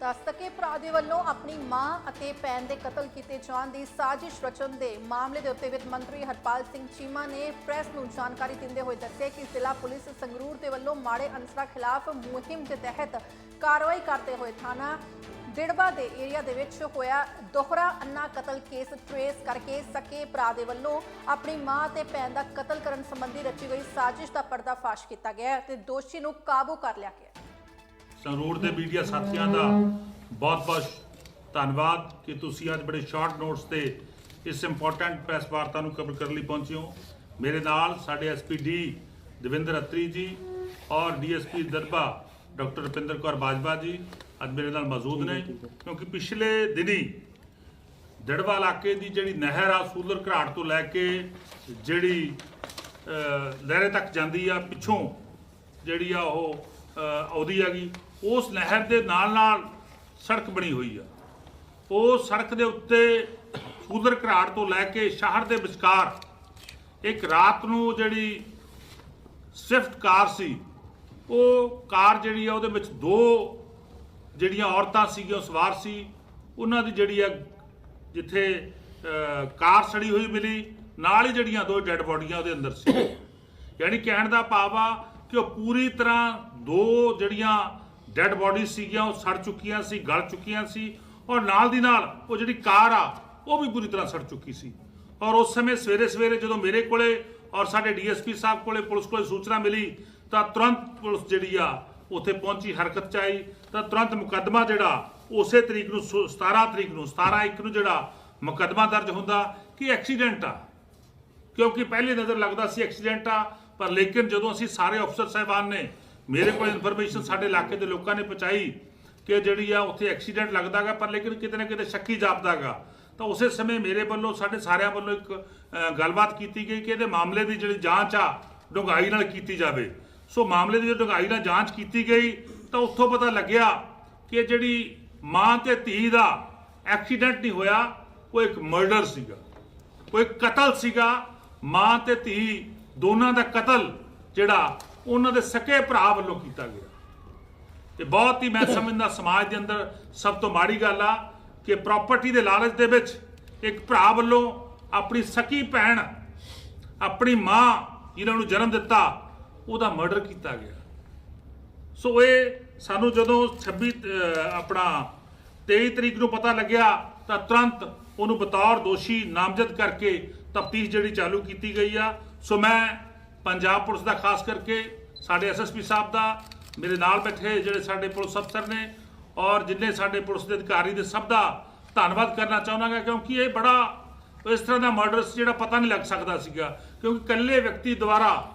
ਤਾਂ ਸਕੇ ਭਰਾ ਦੇ ਵੱਲੋਂ ਆਪਣੀ ਮਾਂ ਅਤੇ ਭੈਣ ਦੇ ਕਤਲ ਕੀਤੇ ਜਾਣ ਦੀ ਸਾਜ਼ਿਸ਼ ਰਚਨ ਦੇ ਮਾਮਲੇ ਦੇ ਉੱਤੇ ਵਿੱਤ ਮੰਤਰੀ ਹਰਪਾਲ ਸਿੰਘ ਚੀਮਾ ਨੇ ਪ੍ਰੈਸ ਨੂੰ ਜਾਣਕਾਰੀ ਦਿੰਦੇ ਹੋਏ ਦੱਸਿਆ ਕਿ ਜ਼ਿਲ੍ਹਾ ਪੁਲਿਸ ਸੰਗਰੂਰ ਦੇ ਵੱਲੋਂ ਮਾੜੇ ਅਨਸਰਾਂ ਖਿਲਾਫ ਮੁਹਿੰਮ ਦੇ ਤਹਿਤ ਕਾਰਵਾਈ ਕਰਦੇ ਹੋਏ ਥਾਣਾ ਦਿੜਬਾ ਦੇ ਏਰੀਆ ਦੇ ਵਿੱਚ ਹੋਇਆ ਦੋਹਰਾ ਅੰਨਾ ਕਤਲ ਕੇਸ ਟ੍ਰੇਸ ਕਰਕੇ ਸਕੇ ਭਰਾ ਦੇ ਵੱਲੋਂ ਆਪਣੀ ਮਾਂ ਤੇ ਭੈਣ ਦਾ ਕਤਲ ਕਰਨ ਸੰਬੰਧੀ ਰਚੀ ਗਈ ਸਾਜ਼ਿਸ਼ ਦਾ ਪਰਦਾਫਾਸ਼ ਕੀਤਾ ਗਿਆ ਹੈ ਤੇ ਦੋਸ਼ੀ ਨੂੰ ਕਾਬੂ ਕਰ ਲਿਆ ਗਿਆ ਸੰਗਰੂਰ ਦੇ ਮੀਡੀਆ ਸਾਥੀਆਂ ਦਾ ਬਹੁਤ-ਬਹੁਤ ਧੰਨਵਾਦ ਕਿ ਤੁਸੀਂ ਅੱਜ ਬੜੇ ਸ਼ਾਰਟ ਨੋਟਸ ਤੇ ਇਸ ਇੰਪੋਰਟੈਂਟ ਪ੍ਰੈਸ ਵਾਰਤਾ ਨੂੰ ਕਵਰ ਕਰਨ ਲਈ ਪਹੁੰਚੇ ਹੋ। ਮੇਰੇ ਨਾਲ ਸਾਡੇ ਐਸਪੀਡੀ ਦਵਿੰਦਰ ਅਤਰੀ ਜੀ ਔਰ ਡੀਐਸਪੀ ਦਰਬਾ ਡਾਕਟਰ ਰੁਪਿੰਦਰ ਕੌਰ ਬਾਜਵਾ ਜੀ ਅੱਜ ਮੇਰੇ ਨਾਲ ਮੌਜੂਦ ਨੇ ਕਿਉਂਕਿ ਪਿਛਲੇ ਦਿਨੀ ਦੜਵਾ ਇਲਾਕੇ ਦੀ ਜਿਹੜੀ ਨਹਿਰ ਆ ਸੂਲਰ ਘਰਾਟ ਤੋਂ ਲੈ ਕੇ ਜਿਹੜੀ ਲਹਿਰੇ ਤੱਕ ਜਾਂਦੀ ਆ ਪਿੱਛੋਂ ਜਿਹੜੀ ਆ ਉਹ ਅਹ, ਆਉਂਦੀ ਹੈਗੀ। ਉਸ ਨਹਿਰ ਦੇ ਨਾਲ ਨਾਲ ਸੜਕ ਬਣੀ ਹੋਈ ਆ। ਉਹ ਸੜਕ ਦੇ ਉੱਤੇ ਸੂਲਰ ਘਰਾੜ ਤੋਂ ਲੈ ਕੇ ਸ਼ਹਿਰ ਦੇ ਵਿਚਕਾਰ ਇੱਕ ਰਾਤ ਨੂੰ ਜਿਹੜੀ ਸਵਿਫਟ ਕਾਰ ਸੀ, ਉਹ ਕਾਰ ਜਿਹੜੀ ਆ, ਉਹਦੇ ਵਿੱਚ ਦੋ ਜਿਹੜੀਆਂ ਔਰਤਾਂ ਸੀਗੀਆਂ ਸਵਾਰ ਸੀ। ਉਹਨਾਂ ਦੀ ਜਿਹੜੀ ਆ, ਜਿੱਥੇ ਕਾਰ ਸੜੀ ਹੋਈ ਮਿਲੀ, ਨਾਲ ਹੀ ਜਿਹੜੀਆਂ ਦੋ ਡੈੱਡ ਬੋਡੀਆਂ ਉਹਦੇ ਅੰਦਰ ਸੀ। ਯਾਨੀ ਕਹਿਣ ਦਾ ਭਾਵ ਆ ਕਿ ਉਹ ਪੂਰੀ ਤਰ੍ਹਾਂ ਦੋ ਜਿਹੜੀਆਂ ਡੈੱਡ ਬੋਡੀ ਸੀਗੀਆਂ, ਉਹ ਸੜ ਚੁੱਕੀਆਂ ਸੀ, ਗਲ ਚੁੱਕੀਆਂ ਸੀ ਔਰ ਨਾਲ ਦੀ ਨਾਲ ਉਹ ਜਿਹੜੀ ਕਾਰ ਆ, ਉਹ ਵੀ ਪੂਰੀ ਤਰ੍ਹਾਂ ਸੜ ਚੁੱਕੀ ਸੀ। ਔਰ ਉਸ ਸਮੇਂ ਸਵੇਰੇ ਸਵੇਰੇ ਜਦੋਂ ਮੇਰੇ ਕੋਲੇ ਔਰ ਸਾਡੇ ਡੀਐਸਪੀ ਸਾਹਿਬ ਕੋਲੇ ਪੁਲਿਸ ਕੋਲੇ ਸੂਚਨਾ ਮਿਲੀ, ਤਾਂ ਤੁਰੰਤ ਪੁਲਿਸ ਜਿਹੜੀ ਆ, ਉੱਥੇ ਪਹੁੰਚੀ, ਹਰਕਤ ਚ ਆਈ। ਤਾਂ ਤੁਰੰਤ ਮੁਕੱਦਮਾ ਜਿਹੜਾ, ਉਸੇ ਤਰੀਕ ਨੂੰ ਸੋ- 17 ਤਰੀਕ ਨੂੰ 17 ਇੱਕ ਨੂੰ ਜਿਹੜਾ ਮੁਕੱਦਮਾ ਦਰਜ ਹੁੰਦਾ ਕਿ ਐਕਸੀਡੈਂਟ ਆ। ਕਿਉਂਕਿ ਪਹਿਲੀ ਨਜ਼ਰ ਲੱਗਦਾ ਸੀ ਐਕਸੀਡੈਂਟ ਆ, ਪਰ ਲੇਕਿਨ ਜਦੋਂ ਅਸੀਂ ਸਾਰੇ ਅਫਸਰ ਸਾਹਿਬਾਨ ਨੇ ਮੇਰੇ ਕੋਲ ਇਨਫੋਰਮੇਸ਼ਨ ਸਾਡੇ ਇਲਾਕੇ ਦੇ ਲੋਕਾਂ ਨੇ ਪਹੁੰਚਾਈ ਕਿ ਜਿਹੜੀ ਆ ਉੱਥੇ ਐਕਸੀਡੈਂਟ ਲੱਗਦਾਗਾ, ਪਰ ਲੇਕਿਨ ਕਿਤੇ ਨਾ ਕਿਤੇ ਸ਼ੱਕੀ ਜਾਪਦਾਗਾ। ਤਾਂ ਉਸੇ ਸਮੇਂ ਮੇਰੇ ਵੱਲੋਂ, ਸਾਡੇ ਸਾਰਿਆਂ ਵੱਲੋਂ ਇੱਕ ਗੱਲਬਾਤ ਕੀਤੀ ਗਈ ਕਿ ਇਹਦੇ ਮਾਮਲੇ ਦੀ ਜਿਹੜੀ ਜਾਂਚ ਆ, ਡੂੰਘਾਈ ਨਾਲ ਕੀਤੀ ਜਾਵੇ। ਸੋ ਮਾਮਲੇ ਦੀ ਜਿਹੜੀ ਡੂੰਘਾਈ ਨਾਲ ਜਾਂਚ ਕੀਤੀ ਗਈ, ਤਾਂ ਉੱਥੋਂ ਪਤਾ ਲੱਗਿਆ ਕਿ ਜਿਹੜੀ ਮਾਂ ਤੇ ਧੀ ਦਾ ਐਕਸੀਡੈਂਟ ਨਹੀਂ ਹੋਇਆ, ਉਹ ਇੱਕ ਮਰਡਰ ਸੀਗਾ। ਕੋਈ ਕਤਲ ਸੀਗਾ। ਮਾਂ ਤੇ ਧੀ ਦੋਨਾਂ ਦਾ ਕਤਲ ਜਿਹੜਾ ਉਹਨਾਂ ਦੇ ਸਕੇ ਭਰਾ ਵੱਲੋਂ ਕੀਤਾ ਗਿਆ। ਇਹ ਬਹੁਤ ਹੀ ਮੈਂ ਸਮਝਦਾ ਸਮਾਜ ਦੇ ਅੰਦਰ ਸਭ ਤੋਂ ਮਾੜੀ ਗੱਲ ਆ ਕਿ ਪ੍ਰਾਪਰਟੀ ਦੇ ਲਾਲਚ ਦੇ ਵਿੱਚ ਇੱਕ ਭਰਾ ਵੱਲੋਂ ਆਪਣੀ ਸਕੀ ਭੈਣ, ਆਪਣੀ ਮਾਂ ਜਿਨ੍ਹਾਂ ਨੂੰ ਜਨਮ ਦਿੱਤਾ, ਉਹਦਾ ਮਰਡਰ ਕੀਤਾ ਗਿਆ। ਸੋ ਇਹ ਸਾਨੂੰ ਜਦੋਂ 26 ਆਪਣਾ 23 ਤਰੀਕ ਨੂੰ ਪਤਾ ਲੱਗਿਆ ਤਾਂ ਤੁਰੰਤ ਉਹਨੂੰ ਬਤੌਰ ਦੋਸ਼ੀ ਨਾਮਜ਼ਦ ਕਰਕੇ ਤਫਤੀਸ਼ ਜਿਹੜੀ ਚਾਲੂ ਕੀਤੀ ਗਈ ਆ। ਸੋ ਮੈਂ ਪੰਜਾਬ ਪੁਲਿਸ ਦਾ, ਖਾਸ ਕਰਕੇ ਸਾਡੇ ਐਸਐਸਪੀ ਸਾਹਿਬ ਦਾ, ਮੇਰੇ ਨਾਲ ਬੈਠੇ ਜਿਹੜੇ ਸਾਡੇ ਪੁਲਿਸ ਅਫਸਰ ਨੇ ਔਰ ਜਿੰਨੇ ਸਾਡੇ ਪੁਲਿਸ ਦੇ ਅਧਿਕਾਰੀ ਦੇ ਸਭ ਦਾ ਧੰਨਵਾਦ ਕਰਨਾ ਚਾਹੁੰਦਾ ਕਿਉਂਕਿ ਇਹ ਬੜਾ ਇਸ ਤਰ੍ਹਾਂ ਦਾ ਮਰਡਰ ਜਿਹੜਾ ਪਤਾ ਨਹੀਂ ਲੱਗ ਸਕਦਾ ਸੀਗਾ। ਕਿਉਂਕਿ ਇਕੱਲੇ ਵਿਅਕਤੀ ਦੁਆਰਾ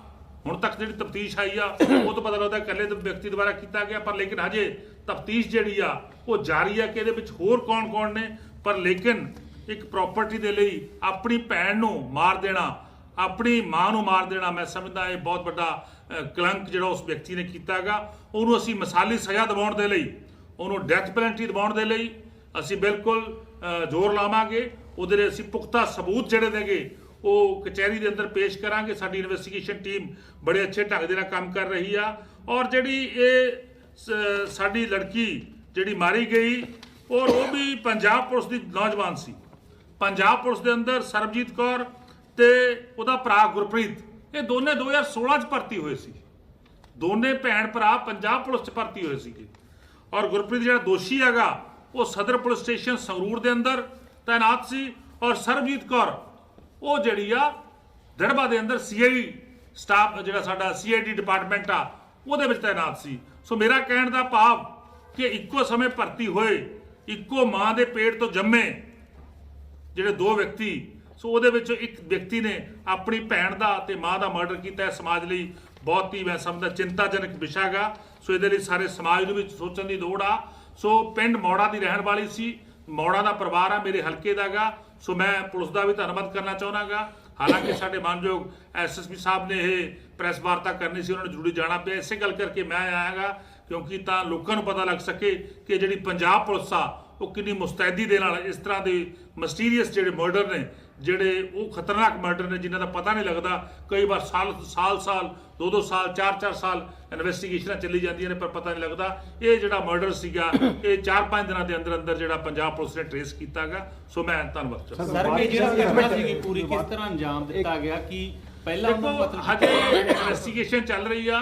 ਹੁਣ ਤੱਕ ਜਿਹੜੀ ਤਫਤੀਸ਼ ਆਈ ਆ, ਉਹ ਤੋਂ ਪਤਾ ਲੱਗਦਾ ਇਕੱਲੇ ਵਿਅਕਤੀ ਦੁਆਰਾ ਕੀਤਾ ਗਿਆ, ਪਰ ਲੇਕਿਨ ਹਜੇ ਤਫਤੀਸ਼ ਜਿਹੜੀ ਆ, ਉਹ ਜਾਰੀ ਆ ਕਿ ਇਹਦੇ ਵਿੱਚ ਹੋਰ ਕੌਣ-ਕੌਣ ਨੇ, ਪਰ ਲੇਕਿਨ ਇੱਕ ਪ੍ਰਾਪਰਟੀ ਦੇ ਲਈ ਆਪਣੀ ਭੈਣ ਨੂੰ ਮਾਰ ਦੇਣਾ ਆਪਣੀ ਮਾਂ ਨੂੰ ਮਾਰ ਦੇਣਾ ਮੈਂ ਸਮਝਦਾ ਇਹ ਬਹੁਤ ਵੱਡਾ ਕਲੰਕ ਜਿਹੜਾ ਉਸ ਵਿਅਕਤੀ ਨੇ ਕੀਤਾਗਾ। ਉਹਨੂੰ ਅਸੀਂ ਮਿਸਾਲੀ ਸਜ਼ਾ ਦਿਵਾਉਣ ਦੇ ਲਈ, ਉਹਨੂੰ ਡੈਥ ਪੈਨਲਟੀ ਦਿਵਾਉਣ ਦੇ ਲਈ ਅਸੀਂ ਬਿਲਕੁਲ ਜ਼ੋਰ ਲਾਵਾਂਗੇ। ਉਹਦੇ ਲਈ ਅਸੀਂ ਪੁਖਤਾ ਸਬੂਤ ਜਿਹੜੇ ਨੇਗੇ, ਉਹ ਕਚਹਿਰੀ ਦੇ ਅੰਦਰ ਪੇਸ਼ ਕਰਾਂਗੇ। ਸਾਡੀ ਇਨਵੈਸਟੀਗੇਸ਼ਨ ਟੀਮ ਬੜੇ ਅੱਛੇ ਢੰਗ ਦੇ ਨਾਲ ਕੰਮ ਕਰ ਰਹੀ ਆ। ਔਰ ਜਿਹੜੀ ਇਹ ਸਾਡੀ ਲੜਕੀ ਜਿਹੜੀ ਮਾਰੀ ਗਈ, ਔਰ ਉਹ ਵੀ ਪੰਜਾਬ ਪੁਲਿਸ ਦੀ ਨੌਜਵਾਨ ਸੀ। ਪੰਜਾਬ ਪੁਲਿਸ ਦੇ ਅੰਦਰ ਸਰਬਜੀਤ ਕੌਰ ਤੇ ਉਹਦਾ ਭਰਾ ਗੁਰਪ੍ਰੀਤ, ਇਹ ਦੋਨੇ 2016 ਚ ਭਰਤੀ ਹੋਏ ਸੀ। ਦੋਨੇ ਭੈਣ ਭਰਾ ਪੰਜਾਬ ਪੁਲਿਸ ਚ ਭਰਤੀ ਹੋਏ ਸੀਗੇ। ਔਰ ਗੁਰਪ੍ਰੀਤ ਜਿਹੜਾ ਦੋਸ਼ੀ ਹੈਗਾ, ਉਹ ਸਦਰ ਪੁਲਿਸ ਸਟੇਸ਼ਨ ਸੰਗਰੂਰ ਦੇ ਅੰਦਰ ਤਾਇਨਾਤ ਸੀ ਔਰ ਸਰਬਜੀਤ ਕੌਰ, ਉਹ ਜਿਹੜੀ ਆ ਦੜਬਾ ਦੇ ਅੰਦਰ ਸੀਆਈ ਸਟਾਫ ਜਿਹੜਾ ਸਾਡਾ ਸੀਆਈਡੀ ਡਿਪਾਰਟਮੈਂਟ ਆ, ਉਹਦੇ ਵਿੱਚ ਤਾਇਨਾਤ ਸੀ। ਸੋ ਮੇਰਾ ਕਹਿਣ ਦਾ ਭਾਵ ਕਿ ਇੱਕੋ ਸਮੇਂ ਭਰਤੀ ਹੋਏ, ਇੱਕੋ ਮਾਂ ਦੇ ਪੇਟ ਤੋਂ ਜੰਮੇ ਜਿਹੜੇ ਦੋ ਵਿਅਕਤੀ ਸੋ ਉਹਦੇ ਵਿੱਚ ਇੱਕ ਵਿਅਕਤੀ ਨੇ ਆਪਣੀ ਭੈਣ ਦਾ ਤੇ ਮਾਂ ਦਾ ਮਰਡਰ ਕੀਤਾ ਹੈ। ਸਮਾਜ ਲਈ ਬਹੁਤ ਹੀ ਮੈਂ ਸਮਝਦਾ ਚਿੰਤਾਜਨਕ ਵਿਸ਼ਾ ਹੈਗਾ। ਸੋ ਇਹਦੇ ਲਈ ਸਾਰੇ ਸਮਾਜ ਨੂੰ ਵੀ ਸੋਚਣ ਦੀ ਲੋੜ ਆ। ਸੋ ਪਿੰਡ ਮੌੜਾ ਦੀ ਰਹਿਣ ਵਾਲੀ ਸੀ। ਮੌੜਾ ਦਾ ਪਰਿਵਾਰ ਆ ਮੇਰੇ ਹਲਕੇ ਦਾਗਾ ਸੋ ਮੈਂ ਪੁਲਿਸ ਦਾ ਵੀ ਧੰਨਵਾਦ ਕਰਨਾ ਚਾਹੁੰਦਾਗਾ ਹਾਲਾਂਕਿ ਸਾਡੇ ਮਾਨਯੋਗ ਐਸਐਸਪੀ ਸਾਹਿਬ ਨੇ ਇਹ ਪ੍ਰੈਸ ਵਾਰਤਾ ਕਰਨੀ ਸੀ, ਉਹਨਾਂ ਨੂੰ ਜ਼ਰੂਰੀ ਜਾਣਾ ਪਿਆ। ਇਸੇ ਗੱਲ ਕਰਕੇ ਮੈਂ ਆਇਆਗਾ ਕਿਉਂਕਿ ਤਾਂ ਲੋਕਾਂ ਨੂੰ ਪਤਾ ਲੱਗ ਸਕੇ ਕਿ ਜਿਹੜੀ ਪੰਜਾਬ ਪੁਲਿਸ ਆ ਉਹ ਕਿੰਨੀ ਮੁਸਤੈਦੀ ਦੇ ਨਾਲ ਇਸ ਤਰ੍ਹਾਂ ਦੇ ਮਿਸਟੀਰੀਅਸ ਜਿਹੜੇ ਮਰਡਰ ਨੇ ਜਿਹੜੇ ਉਹ ਖਤਰਨਾਕ ਮਰਡਰ ਨੇ ਜਿਨ੍ਹਾਂ ਦਾ ਪਤਾ ਨਹੀਂ ਲੱਗਦਾ। ਕਈ ਵਾਰ ਸਾਲ ਸਾਲ ਸਾਲ ਦੋ ਦੋ ਸਾਲ ਚਾਰ ਚਾਰ ਸਾਲ ਇਨਵੈਸਟੀਗੇਸ਼ਨਾਂ ਚੱਲੀ ਜਾਂਦੀਆਂ ਨੇ ਪਰ ਪਤਾ ਨਹੀਂ ਲੱਗਦਾ। ਇਹ ਜਿਹੜਾ ਮਰਡਰ ਸੀਗਾ ਇਹ ਚਾਰ ਪੰਜ ਦਿਨਾਂ ਦੇ ਅੰਦਰ ਅੰਦਰ ਜਿਹੜਾ ਪੰਜਾਬ ਪੁਲਿਸ ਨੇ ਟ੍ਰੇਸ ਕੀਤਾਗਾ ਸੋ ਮੈਂ ਧੰਨਵਾਦ ਸਰ ਇਹ ਜਿਹੜਾ ਘਟਨਾ ਸੀਗੀ ਪੂਰੀ ਕਿਸ ਤਰ੍ਹਾਂ ਅੰਜਾਮ ਦਿੱਤਾ ਗਿਆ ਕਿ ਪਹਿਲਾਂ ਉਹਨਾਂ ਨੂੰ ਦੇਖੋ ਪਤਾ ਹਜੇ ਇਨਵੈਸਟੀਗੇਸ਼ਨ ਚੱਲ ਰਹੀ ਆ।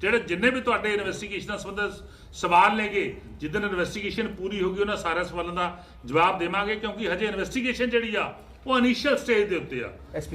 ਜਿਹੜੇ ਜਿੰਨੇ ਵੀ ਤੁਹਾਡੇ ਇਨਵੈਸਟੀਗੇਸ਼ਨ ਨਾਲ ਸੰਬੰਧਿਤ ਸਵਾਲ ਨੇਗੇ ਜਿੱਦਨ ਇਨਵੈਸਟੀਗੇਸ਼ਨ ਪੂਰੀ ਹੋਗੀ ਉਹਨਾਂ ਸਾਰੇ ਸਵਾਲਾਂ ਦਾ ਜਵਾਬ ਦੇਵਾਂਗੇ ਕਿਉਂਕਿ ਹਜੇ ਇਨਵੈਸਟੀਗੇਸ਼ਨ ਜਿਹੜੀ ਆ ਉਹ ਇਨੀਸ਼ੀਅਲ ਸਟੇਜ ਦੇ ਉੱਤੇ ਆ।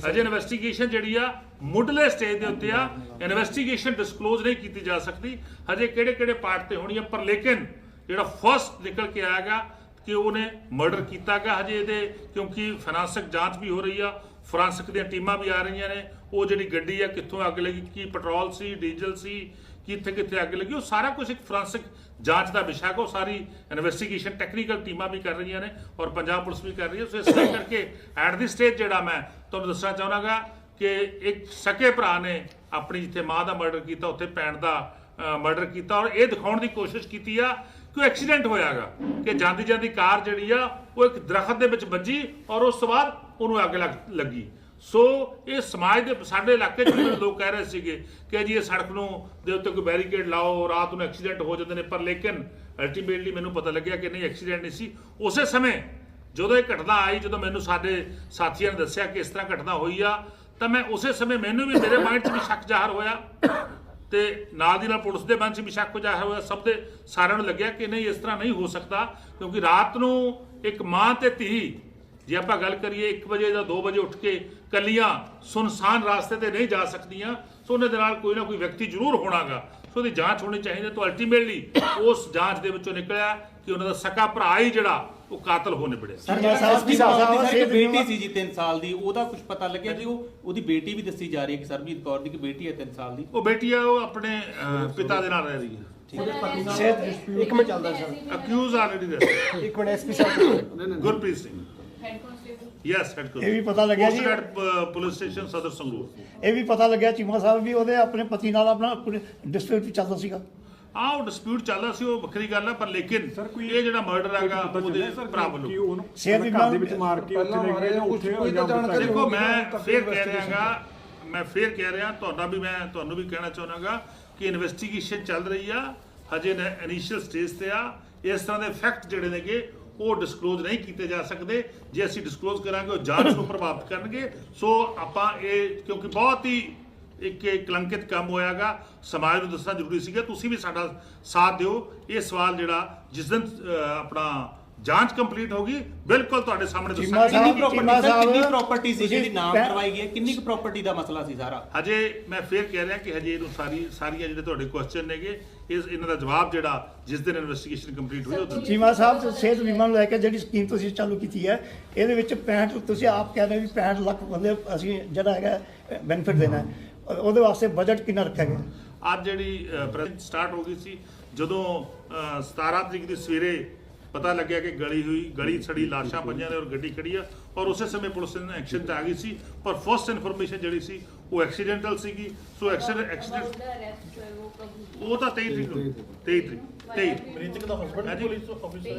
ਹਜੇ ਇਨਵੈਸਟੀਗੇਸ਼ਨ ਜਿਹੜੀ ਆ ਮੁੱਢਲੇ ਸਟੇਜ ਦੇ ਉੱਤੇ ਆ। ਇਨਵੈਸਟੀਗੇਸ਼ਨ ਡਿਸਕਲੋਜ਼ ਨਹੀਂ ਕੀਤੀ ਜਾ ਸਕਦੀ। ਹਜੇ ਕਿਹੜੇ ਕਿਹੜੇ ਪਾਰਟ ਤੇ ਹੋਣੀ ਆ ਪਰ ਲੇਕਿਨ ਜਿਹੜਾ ਫਸਟ ਨਿਕਲ ਕੇ ਆਏਗਾ ਕਿ ਉਹਨੇ ਮਰਡਰ ਕੀਤਾ ਗਿਆ ਹਜੇ ਇਹਦੇ ਕਿਉਂਕਿ ਫੋਰੈਂਸਿਕ ਜਾਂਚ ਵੀ ਹੋ ਰਹੀ ਆ। ਫੋਰੈਂਸਿਕ ਦੀਆਂ ਟੀਮਾਂ ਵੀ ਆ ਰਹੀਆਂ ਨੇ। ਉਹ ਜਿਹੜੀ ਗੱਡੀ ਆ, ਕਿੱਥੋਂ ਅੱਗ ਲੱਗੀ, ਕੀ ਪੈਟਰੋਲ ਸੀ, ਡੀਜ਼ਲ ਸੀ ਕਿੱਥੇ ਕਿੱਥੇ ਅੱਗ ਲੱਗੀ, ਉਹ ਸਾਰਾ ਕੁਝ ਇੱਕ ਫੋਰੈਂਸਿਕ ਜਾਂਚ ਦਾ ਵਿਸ਼ਾ ਕੋ ਸਾਰੀ ਇਨਵੈਸਟੀਗੇਸ਼ਨ ਟੈਕਨੀਕਲ ਟੀਮਾਂ ਵੀ ਕਰ ਰਹੀਆਂ ਨੇ ਔਰ ਪੰਜਾਬ ਪੁਲਿਸ ਵੀ ਕਰ ਰਹੀ ਹੈ। ਸੋ ਇਸ ਲਈ ਕਰਕੇ ਐਟ ਦੀ ਸਟੇਜ ਜਿਹੜਾ ਮੈਂ ਤੁਹਾਨੂੰ ਦੱਸਣਾ ਚਾਹਣਾਗਾ ਕਿ ਇੱਕ ਸਕੇ ਭਰਾ ਨੇ ਆਪਣੀ ਜਿੱਥੇ ਮਾਂ ਦਾ ਮਰਡਰ ਕੀਤਾ, ਉੱਥੇ ਭੈਣ ਦਾ ਮਰਡਰ ਕੀਤਾ ਔਰ ਇਹ ਦਿਖਾਉਣ ਦੀ ਕੋਸ਼ਿਸ਼ ਕੀਤੀ ਆ ਕਿ ਐਕਸੀਡੈਂਟ ਹੋਇਆਗਾ ਕਿ ਜਾਂਦੀ ਜਾਂਦੀ ਕਾਰ ਜਿਹੜੀ ਆ, ਉਹ ਇੱਕ ਦਰਖਤ ਦੇ ਵਿੱਚ ਵੱਜੀ ਔਰ ਉਸ ਤੋਂ ਬਾਅਦ ਉਹਨੂੰ ਅੱਗ ਲੱਗ- ਲੱਗੀ। ਸੋ ਇਹ ਸਮਾਜ ਦੇ ਸਾਡੇ ਇਲਾਕੇ 'ਚ ਵੀ ਲੋਕ ਕਹਿ ਰਹੇ ਸੀਗੇ ਕਿ ਜੀ ਇਹ ਸੜਕ ਨੂੰ ਦੇ ਉੱਤੇ ਕੋਈ ਬੈਰੀਕੇਡ ਲਾਓ, ਰਾਤ ਨੂੰ ਐਕਸੀਡੈਂਟ ਹੋ ਜਾਂਦੇ ਨੇ, ਪਰ ਲੇਕਿਨ ਅਲਟੀਮੇਟਲੀ ਮੈਨੂੰ ਪਤਾ ਲੱਗਿਆ ਕਿ ਨਹੀਂ, ਐਕਸੀਡੈਂਟ ਨਹੀਂ ਸੀ। ਉਸੇ ਸਮੇਂ ਜਦੋਂ ਇਹ ਘਟਨਾ ਆਈ, ਜਦੋਂ ਮੈਨੂੰ ਸਾਡੇ ਸਾਥੀਆਂ ਨੇ ਦੱਸਿਆ ਕਿ ਇਸ ਤਰ੍ਹਾਂ ਘਟਨਾ ਹੋਈ ਆ, ਤਾਂ ਮੈਂ ਉਸੇ ਸਮੇਂ ਮੈਨੂੰ ਵੀ ਮੇਰੇ ਮਾਈਂਡ 'ਚ ਵੀ ਸ਼ੱਕ ਜ਼ਾਹਰ ਹੋਇਆ ਤੇ ਨਾਲ ਦੀ ਨਾਲ ਪੁਲਿਸ ਦੇ ਮਨ 'ਚ ਵੀ ਸ਼ੱਕ ਜ਼ਾਹਰ ਹੋਇਆ। ਸਭ ਦੇ ਸਾਰਿਆਂ ਨੂੰ ਲੱਗਿਆ ਕਿ ਨਹੀਂ, ਇਸ ਤਰ੍ਹਾਂ ਨਹੀਂ ਹੋ ਸਕਦਾ, ਕਿਉਂਕਿ ਰਾਤ ਨੂੰ ਇੱਕ ਮਾਂ ਤੇ ਧੀ ਜੇ ਆਪਾਂ ਗੱਲ ਕਰੀਏ 1 ਵਜੇ ਜਾਂ 2 ਵਜੇ ਉੱਠ ਕੇ ਕੱਲੀਆਂ ਸੁਨਸਾਨ ਰਾਸਤੇ ਤੇ ਨਹੀਂ ਜਾ ਸਕਦੀਆਂ ਸੋ ਉਹਨਾਂ ਦੇ ਨਾਲ ਕੋਈ ਨਾ ਕੋਈ ਵਿਅਕਤੀ ਜ਼ਰੂਰ ਹੋਣਾਗਾ। ਸੋ ਉਹਦੀ ਜਾਂਚ ਹੋਣੀ ਚਾਹੀਦੀ ਤਾਂ ਅਲਟੀਮੇਟਲੀ ਉਸ ਜਾਂਚ ਦੇ ਵਿੱਚੋਂ ਨਿਕਲਿਆ ਕਿ ਉਹਨਾਂ ਦਾ ਸਕਾ ਭਰਾ ਹੀ ਜਿਹੜਾ ਉਹ ਕਾਤਲ ਹੋ ਨਿਬੜਿਆ। ਸਰ ਸਾਹਿਬ ਸਾਹਿਬ ਦੀ ਬੇਟੀ ਸੀ ਜੀ 3 ਸਾਲ ਦੀ ਉਹਦਾ ਕੁਝ ਪਤਾ ਲੱਗਿਆ ਜੀ? ਉਹ ਉਹਦੀ ਬੇਟੀ ਵੀ ਦੱਸੀ ਜਾ ਰਹੀ ਹੈ ਕਿ ਸਰਬਜੀਤ ਕੌਰ ਦੀ ਕਿ ਬੇਟੀ ਹੈ 3 ਸਾਲ ਦੀ। ਉਹ ਬੇਟੀ ਆ ਉਹ ਆਪਣੇ ਪਿਤਾ ਦੇ ਨਾਲ ਰਹਿ ਰਹੀ ਹੈ। ਇੱਕ ਮਿੰਟ ਚੱਲਦਾ ਸਰ। ਅਕਿਊਜ਼ ਆਲਰੇਡੀ ਰਹਿ ਇੱਕ ਮਿੰਟ ਐਸਪੀ ਸਾਹਿਬ। ਗੁਰਪ੍ਰੀਤ ਸਿੰਘ। ਯੈਸ ਹੈਡ ਇਹ ਵੀ ਪਤਾ ਲੱਗਿਆ ਜੀ। ਪੁਲਿਸ ਸਟੇਸ਼ਨ ਸਦਰ ਸੰਗਰੂਰ। ਇਹ ਵੀ ਪਤਾ ਲੱਗਿਆ ਚੀਮਾ ਸਾਹਿਬ ਵੀ ਉਹਦੇ ਆਪਣੇ ਪਤੀ ਨਾਲ ਆਪਣਾ ਡਿਸਪਿਊਟ ਚੱਲਦਾ ਸੀਗਾ। ਆ ਉਹ ਡਿਸਪਿਊਟ ਚੱਲਦਾ ਸੀ ਉਹ ਵੱਖਰੀ ਗੱਲ ਹੈ ਪਰ ਲੇਕਿਨ ਇਹ ਜਿਹੜਾ ਮਰਡਰ ਹੈਗਾ ਉਹਦੇ ਭਰਾ ਵੱਲੋਂ? ਸਿਹਤ ਬੀਮਾ ਦੇ ਵਿੱਚ ਮਾਰ ਕੇ ਉੱਥੇ ਲੈ ਗਏ ਉੱਥੇ ਗਿਆ। ਦੇਖੋ ਮੈਂ ਫੇਰ ਕਹਿ ਰਿਹਾਗਾ ਮੈਂ ਫੇਰ ਕਹਿ ਰਿਹਾ ਤੁਹਾਡਾ ਵੀ ਮੈਂ ਤੁਹਾਨੂੰ ਵੀ ਕਹਿਣਾ ਚਾਹੁੰਦਾਗਾ ਕਿ ਇਨਵੈਸਟੀਗੇਸ਼ਨ ਚੱਲ ਰਹੀ ਆ ਹਜੇ ਇਨੀਸ਼ੀਅਲ ਸਟੇਜ ਤੇ ਆ ਇਸ ਤਰ੍ਹਾਂ ਦੇ ਫੈਕਟ ਜਿਹੜੇ ਨੇਗੇ ਉਹ ਡਿਸਕਲੋਜ਼ ਨਹੀਂ ਕੀਤੇ ਜਾ ਸਕਦੇ। ਜੇ ਅਸੀਂ ਡਿਸਕਲੋਜ਼ ਕਰਾਂਗੇ, ਉਹ ਜਾਂਚ ਨੂੰ ਪ੍ਰਭਾਵਿਤ ਕਰਨਗੇ। ਸੋ ਆਪਾਂ ਇਹ, ਕਿਉਂਕਿ ਬਹੁਤ ਹੀ ਇੱਕ ਕਲੰਕਿਤ ਕੰਮ ਹੋਇਆਗਾ। ਸਮਾਜ ਨੂੰ ਦੱਸਣਾ ਜ਼ਰੂਰੀ ਸੀਗਾ। ਤੁਸੀਂ ਵੀ ਸਾਡਾ ਸਾਥ ਦਿਓ। ਇਹ ਸਵਾਲ ਜਿਹੜਾ, ਜਿਸ ਦਿਨ ਆਪਣਾ ਜਾਂਚ ਕੰਪਲੀਟ ਹੋਗੀ ਬਿਲਕੁਲ ਤੁਹਾਡੇ ਸਾਹਮਣੇ ਚੀਮਾ ਦੱਸਾਂਗੇ ਕਿੰਨੀ ਸਾਹਿਬ- ਪ੍ਰਾਪਰਟੀ ਕਿੰਨੀ ਪ੍ਰਾਪਰਟੀ ਸੀ ਜਿਹੜੀ ਤੁਸੀਂ ਨਾਮ ਪੈ- ਕਰਵਾਈ ਗਈ ਹੈ? ਕਿੰਨੀ ਕੁ ਪ੍ਰਾਪਰਟੀ ਦਾ ਮਸਲਾ ਸੀ ਸਾਰਾ? ਹਜੇ ਮੈਂ ਫੇਰ ਕਹਿ ਰਿਹਾ ਕਿ ਹਜੇ ਇਹਨੂੰ ਸਾਰੀ ਸਾਰੀਆਂ ਜਿਹੜੇ ਤੁਹਾਡੇ ਕੁਐਸਚਨ ਨੇਗੇ ਇਸ ਇਹਨਾਂ ਦਾ ਜਵਾਬ ਜਿਹੜਾ ਜਿਸ ਦਿਨ ਇਨਵੈਸਟੀਗੇਸ਼ਨ ਕੰਪਲੀਟ ਹੋਈ ਉਹ ਦਿਨ ਚੀਮਾ ਸਾਹਿਬ ਤੇ ਸਿਹਤ ਬੀਮਾ ਨੂੰ ਲੈ ਕੇ ਜਿਹੜੀ ਸਕੀਮ ਤੁਸੀਂ ਚਾਲੂ ਕੀਤੀ ਹੈ ਇਹਦੇ ਵਿੱਚ 65 ਤੁਸੀਂ ਆਪ ਕਹਿ ਰਹੇ ਹੋ ਵੀ 65 ਲੱਖ ਬੰਦੇ ਅਸੀਂ ਜਿਹੜਾ ਹੈਗਾ ਬੈਨੀਫਿਟ ਦੇਣਾ ਹੈ। ਉਹਦੇ ਵਾਸਤੇ ਬਜਟ ਕਿੰਨਾ ਰੱਖਿਆ ਗਿਆ? ਅੱਜ ਜਿਹੜੀ ਪ੍ਰੈਸ ਸਟਾਰਟ ਹੋ ਗਈ ਸੀ ਜਦੋਂ ਅਹ, 17 ਤਰੀਕ ਦੀ ਸਵੇਰੇ ਪਤਾ ਲੱਗਿਆ ਕਿ ਗਲੀ ਹੋਈ ਗਲੀ ਸੜੀ ਲਾਸ਼ਾਂ ਪਈਆਂ ਨੇ ਔਰ ਗੱਡੀ ਖੜੀ ਆ ਔਰ ਉਸੇ ਸਮੇਂ ਪੁਲਿਸ ਨੇ ਐਕਸ਼ਨ ਤੇ ਆ ਗਈ ਸੀ ਪਰ ਫਰਸਟ ਇਨਫੋਰਮੇਸ਼ਨ ਜਿਹੜੀ ਸੀ ਉਹ ਐਕਸੀਡੈਂਟਲ ਸੀਗੀ। ਸੋ ਐਕਸੀਡੈਂਟ ਐਕਸੀਡੈਂਟ ਉਹ ਤਾਂ 23 ਤਰੀਕ ਨੂੰ 23 ਤਰੀਕ 23 ਮ੍ਰਿਤਕ ਦਾ ਹਸਬੰਡ। ਪੁਲਿਸ ਆਫੀਸਰ ਹੈ।